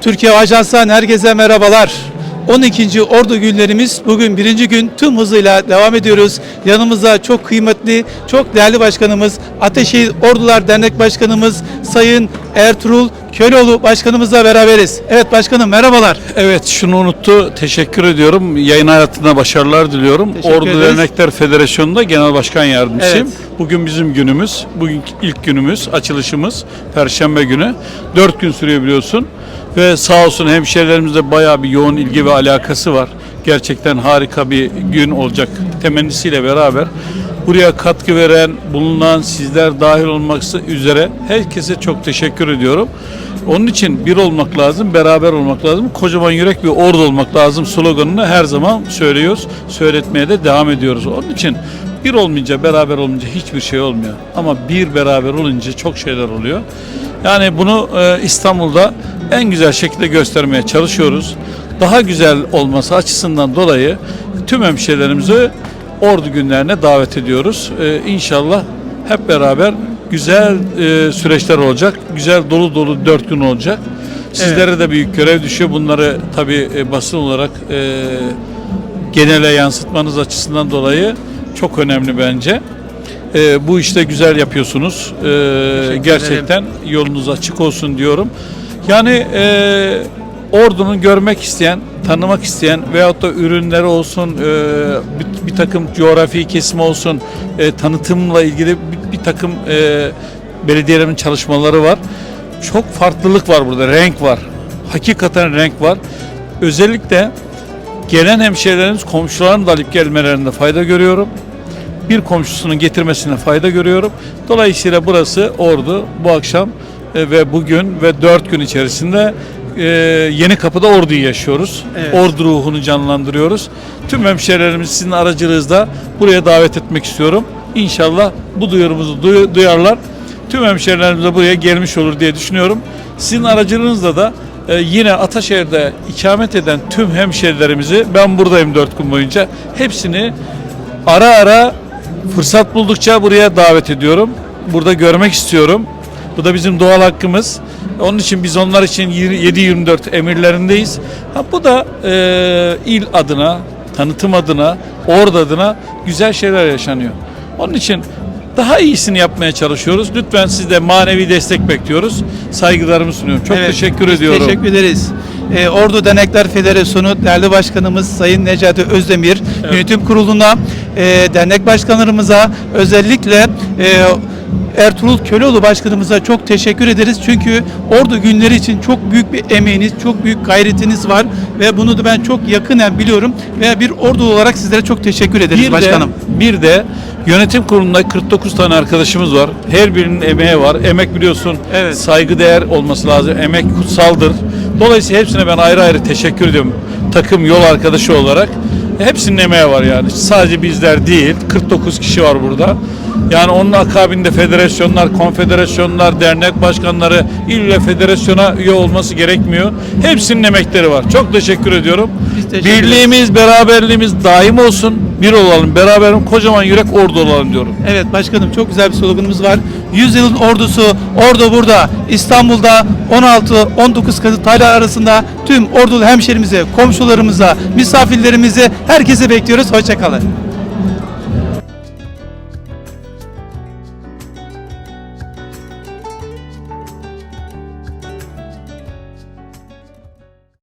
Türkiye Ajansı'ndan herkese merhabalar. 12. Ordu günlerimiz bugün birinci gün tüm hızıyla devam ediyoruz. Yanımızda çok kıymetli, çok değerli başkanımız, Ateşehir Ordular Dernek Başkanımız Sayın Ertuğrul Köroğlu başkanımızla beraberiz. Evet başkanım merhabalar. Evet şunu unuttu. Teşekkür ediyorum. Yayın hayatında başarılar diliyorum. Teşekkür Ordu ederiz. Dernekler Federasyonu'nda genel başkan yardımcısıyım. Evet. Bugün bizim günümüz. Bugün ilk günümüz, açılışımız. Perşembe günü. Dört gün sürüyor biliyorsun. Ve sağ olsun hemşehrilerimizle bayağı bir yoğun ilgi ve alakası var. Gerçekten harika bir gün olacak temennisiyle beraber. Buraya katkı veren, bulunan sizler dahil olmak üzere herkese çok teşekkür ediyorum. Onun için bir olmak lazım, beraber olmak lazım. Kocaman yürek bir ordu olmak lazım sloganını her zaman söylüyoruz. Söyletmeye de devam ediyoruz. Onun için bir olmayınca, beraber olmayınca hiçbir şey olmuyor. Ama bir beraber olunca çok şeyler oluyor. Yani bunu e, İstanbul'da en güzel şekilde göstermeye çalışıyoruz. Daha güzel olması açısından dolayı tüm hemşehrilerimizi ordu günlerine davet ediyoruz. E, inşallah hep beraber güzel e, süreçler olacak. Güzel dolu dolu dört gün olacak. Sizlere de büyük görev düşüyor. Bunları tabi basın olarak e, genele yansıtmanız açısından dolayı çok önemli bence. E, bu işte güzel yapıyorsunuz. E, gerçekten yolunuz açık olsun diyorum. Yani e, ordunun görmek isteyen, tanımak isteyen veyahut da ürünleri olsun, e, bir, bir takım coğrafi kesim olsun, e, tanıtımla ilgili bir, bir takım e, belediyelerin çalışmaları var. Çok farklılık var burada, renk var. Hakikaten renk var. Özellikle gelen hemşehrilerimiz komşularını da alıp gelmelerinde fayda görüyorum. Bir komşusunun getirmesine fayda görüyorum. Dolayısıyla burası Ordu bu akşam e, ve bugün ve dört gün içerisinde e, yeni kapıda Ordu'yu yaşıyoruz. Evet. Ordu ruhunu canlandırıyoruz. Tüm hemşehrilerimizi sizin aracılığınızda buraya davet etmek istiyorum. İnşallah bu duyurumuzu duy- duyarlar. Tüm hemşehrilerimiz de buraya gelmiş olur diye düşünüyorum. Sizin aracılığınızla da e, yine Ataşehir'de ikamet eden tüm hemşehrilerimizi ben buradayım dört gün boyunca hepsini ara ara fırsat buldukça buraya davet ediyorum. Burada görmek istiyorum. Bu da bizim doğal hakkımız. Onun için biz onlar için 7-24 emirlerindeyiz. Ha, bu da e, il adına, tanıtım adına, ordu adına güzel şeyler yaşanıyor. Onun için daha iyisini yapmaya çalışıyoruz. Lütfen siz de manevi destek bekliyoruz. Saygılarımı sunuyorum. Çok Evet, teşekkür ediyorum. Teşekkür ederiz. Ee, Ordu Dernekler Federasyonu değerli başkanımız Sayın Necati Özdemir yönetim kuruluna, e, dernek başkanlarımıza özellikle e, Ertuğrul Köleoğlu başkanımıza çok teşekkür ederiz. Çünkü Ordu günleri için çok büyük bir emeğiniz, çok büyük gayretiniz var ve bunu da ben çok yakinen biliyorum ve bir Ordu olarak sizlere çok teşekkür ederiz Bir başkanım. de, bir de yönetim kurulunda 49 tane arkadaşımız var. Her birinin emeği var. Emek biliyorsun Evet. saygıdeğer olması lazım. Emek kutsaldır. Dolayısıyla hepsine ben ayrı ayrı teşekkür ediyorum. Takım yol arkadaşı olarak. Hepsinin emeği var yani. Sadece bizler değil. 49 kişi var burada. Yani onun akabinde federasyonlar, konfederasyonlar, dernek başkanları ille federasyona üye olması gerekmiyor. Hepsinin emekleri var. Çok teşekkür ediyorum. Biz teşekkür ederiz. Birliğimiz, beraberliğimiz daim olsun. Bir olalım, beraberim, kocaman yürek ordu olalım diyorum. Evet başkanım çok güzel bir sloganımız var. Yüzyılın ordusu ordu burada. İstanbul'da 16-19 Kasım tarih arasında tüm ordulu hemşerimize, komşularımıza, misafirlerimize herkese bekliyoruz. Hoşçakalın.